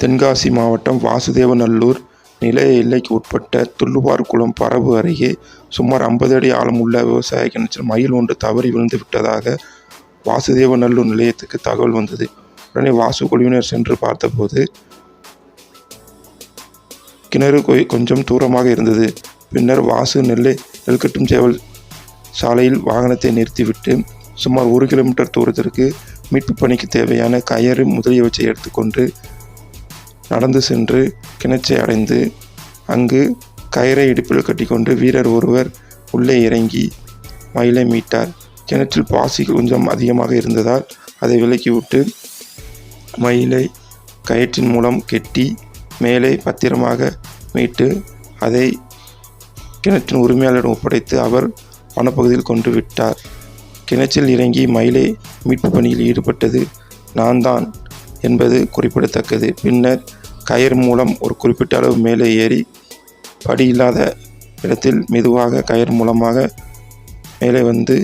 தென்காசி மாவட்டம் வாசுதேவநல்லூர் நிலைய எல்லைக்கு உட்பட்ட துள்ளுவார்குளம் பரவு அருகே சுமார் ஐம்பது அடி ஆழம் உள்ள விவசாய கிணற்றில் மயில் ஒன்று தவறி விழுந்து விட்டதாக வாசுதேவநல்லூர் நிலையத்துக்கு தகவல் வந்தது. உடனே வாசு குழுவினர் சென்று பார்த்தபோது கிணறு கொஞ்சம் தூரமாக இருந்தது. பின்னர் வாசு நெல்லை நெல்கட்டும் சேவல் சாலையில் வாகனத்தை நிறுத்திவிட்டு சுமார் ஒரு கிலோமீட்டர் தூரத்திற்கு மீட்பு பணிக்கு தேவையான கயறு முதலியவற்றை எடுத்துக்கொண்டு நடந்து சென்று கிணற்றை அடைந்து அங்கு கயிறை இடுப்பில் கட்டிக்கொண்டு வீரர் ஒருவர் உள்ளே இறங்கி மயிலை மீட்டார். கிணற்றில் பாசி கொஞ்சம் அதிகமாக இருந்ததால் அதை விலக்கிவிட்டு மயிலை கயிற்றின் மூலம் கெட்டி மேலே பத்திரமாக மீட்டு அதை கிணற்றின் உரிமையாளரிடம் ஒப்படைத்து அவர் வனப்பகுதியில் கொண்டு விட்டார். கிணற்றில் இறங்கி மயிலை மீட்பு பணியில் ஈடுபட்டது நான் தான் என்பது குறிப்பிடத்தக்கது. பின்னர் கயிறு மூலம் ஒரு குறிப்பிட்ட அளவு மேலே ஏறி படி இல்லாத இடத்தில் மெதுவாக கயிறு மூலமாக மேலே வந்து